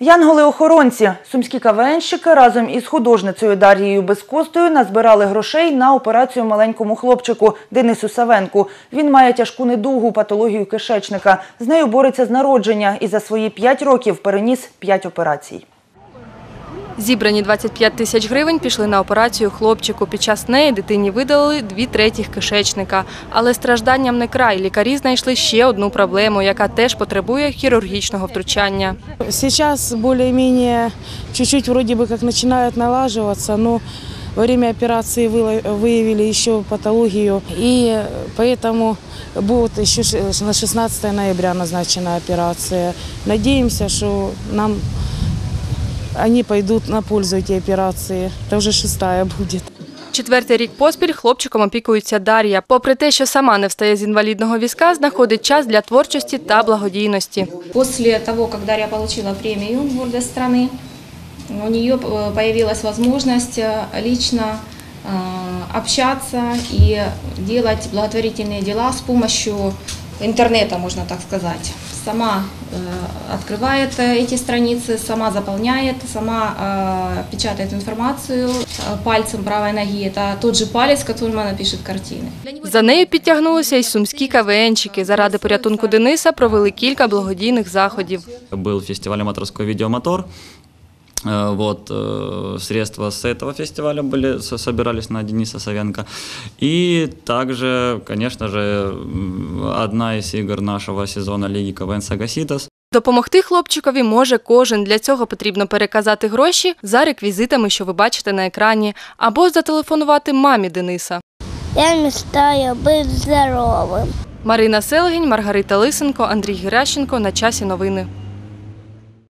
Янголи-охоронці, сумські КВНщики разом із художницею Дар'єю Безкостою назбирали грошей на операцію маленькому хлопчику Денису Савенку. Він має тяжку недугу, патологію кишечника. З нею бореться з народження і за свої 5 років переніс 5 операцій. Зібрані 25 тисяч гривень пішли на операцію хлопчику. Під час неї дитині видалили дві третіх кишечника. Але стражданням не край. Лікарі знайшли ще одну проблему, яка теж потребує хірургічного втручання. Сейчас более-менее чуть-чуть вроде бы как начинают налаживаться, но во время операции выло- выявили еще патологию, и поэтому будет еще ш- на 16 ноября назначена операция. Надеемся, что нам они пойдут на пользу эти операции. Это уже шестая будет. Четвертий рік поспіль хлопчиком опікується Дар'я. Попри те, що сама не встає з інвалідного візка, знаходить час для творчості та благодійності. После того, как Дарья получила премию «Гордость страны», у нее э, появилась возможность э, лично э, общаться и делать благотворительные дела с помощью интернета, можно так сказать. Сама э, открывает э, эти страницы, сама заполняет, сама э, печатает информацию э, пальцем правой ноги. Это тот же палец, которым она пишет картины. За нею підтягнулися й сумські КВНчики. Заради порятунку Дениса провели кілька благодійних заходів. Был фестиваль «Моторской видеомотор». Э, Вот, э, средства с этого фестиваля были, со- собирались на Дениса Савенко. И также, конечно же, м, одна из игр нашего сезона Лиги КВН «Сагаситас». Допомогти хлопчикові може кожен. Для цього потрібно переказати гроші за реквізитами, що ви бачите на екрані, або зателефонувати мамі Дениса. Я мечтаю быть здоровым. Марина Селгінь, Маргарита Лисенко, Андрій Геращенко. На часі новини.